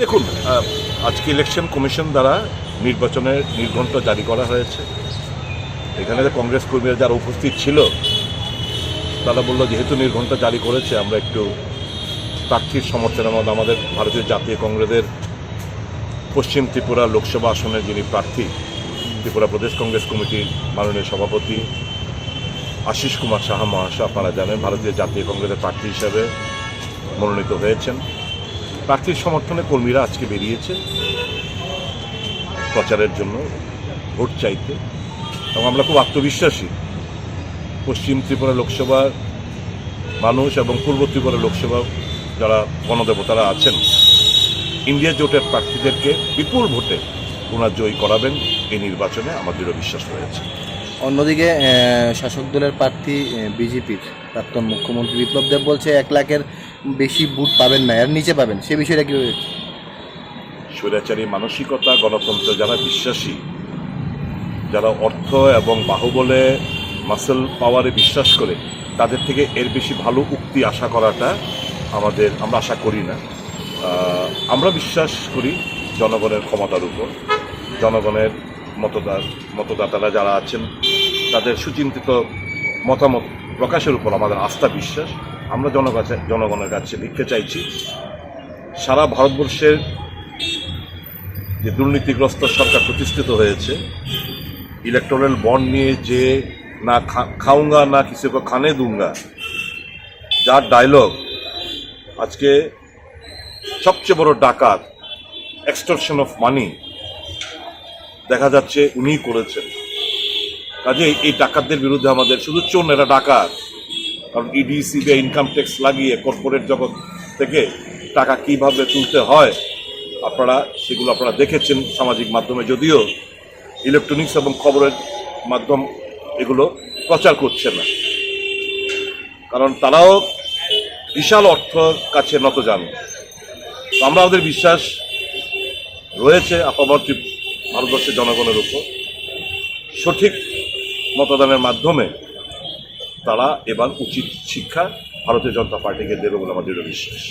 দেখুন আজকে election commission দ্বারা নির্বাচনের নির্ঘণ্ট জারি করা হয়েছে। এখানে কংগ্রেস কর্মীরা যারা উপস্থিত ছিল, তারা বলল, যেহেতু নির্ঘণ্ট জারি করেছে, আমরা একটু প্রার্থীর সমর্থনের মধ্যে আমাদের ভারতীয় জাতীয় কংগ্রেসের পশ্চিম ত্রিপুরা লোকসভা আসনের যিনি প্রার্থী, ত্রিপুরা প্রদেশ কংগ্রেস কমিটির মাননীয় সভাপতি আশিস কুমার সাহা মহাশয়, আপনারা জানেন, ভারতীয় জাতীয় কংগ্রেসের প্রার্থী হিসেবে মনোনীত হয়েছেন। প্রার্থীর সমর্থনে কর্মীরা আজকে বেরিয়েছে। প্রচারের জন্য ভোট চাইতে। এবং আমরা খুব আত্মবিশ্বাসী। পশ্চিম ত্রিপুরা লোকসভার মানুষ এবং পূর্ব ত্রিপুরা লোকসভা যারা গণদেবতারা আছেন। ইন্ডিয়া জোটের প্রার্থীদেরকে বিপুল ভোটে ওনার জয়ী করাবেন। এই নির্বাচনে আমার দৃঢ় বিশ্বাস রয়েছে। অন্যদিকে শাসক দলের প্রার্থী বিজেপির প্রাক্তন মুখ্যমন্ত্রী বিপ্লব দেব বলছে, এক লাখের বেশি বুট পাবেন না। এর নিচে পাবেন। সে বিষয়টা কি স্বৈরাচারী মানসিকতা গণতন্ত্র যারা বিশ্বাসী, যারা অর্থ এবং বাহুবলে মাসেল পাওয়ারে বিশ্বাস করে, তাদের থেকে এর বেশি ভালো উক্তি আশা করাটা আমাদের, আমরা আশা করি না। আমরা বিশ্বাস করি জনগণের ক্ষমতার উপর, জনগণের মতদার মতদাতারা যারা আছেন, তাদের সুচিন্তিত মতামত প্রকাশের উপর আমাদের আস্থা, বিশ্বাস। আমরা জনগণের কাছে লিখতে চাইছি, সারা ভারতবর্ষের যে দুর্নীতিগ্রস্ত সরকার প্রতিষ্ঠিত হয়েছে ইলেকট্রাল বন্ড নিয়ে যে না খাউঙ্গা, না কিছু খানে দুঙ্গা, যার ডায়লগ আজকে সবচেয়ে বড় ডাকাত এক্সটরশন অফ মানি দেখা যাচ্ছে উনিই করেছেন। কাজে এই ডাকাতদের বিরুদ্ধে আমাদের শুধু চোন এরা ডাকাত। কারণ ইডি সিবিআই ইনকাম ট্যাক্স লাগিয়ে কর্পোরেট জগৎ থেকে টাকা কীভাবে তুলতে হয়, আপনারা সেগুলো আপনারা দেখেছেন সামাজিক মাধ্যমে যদিও। ইলেকট্রনিক্স এবং খবরের মাধ্যম এগুলো প্রচার করছে না। কারণ তারাও বিশাল অর্থ কাছে নত জানে। আমরা আমাদের বিশ্বাস রয়েছে, আপামর ভারতবর্ষের জনগণের উপর সঠিক মতদানের মাধ্যমে তারা এবার উচিত শিক্ষা ভারতীয় জনতা পার্টিকে দেবে বলে আমাদের দৃঢ় বিশ্বাস।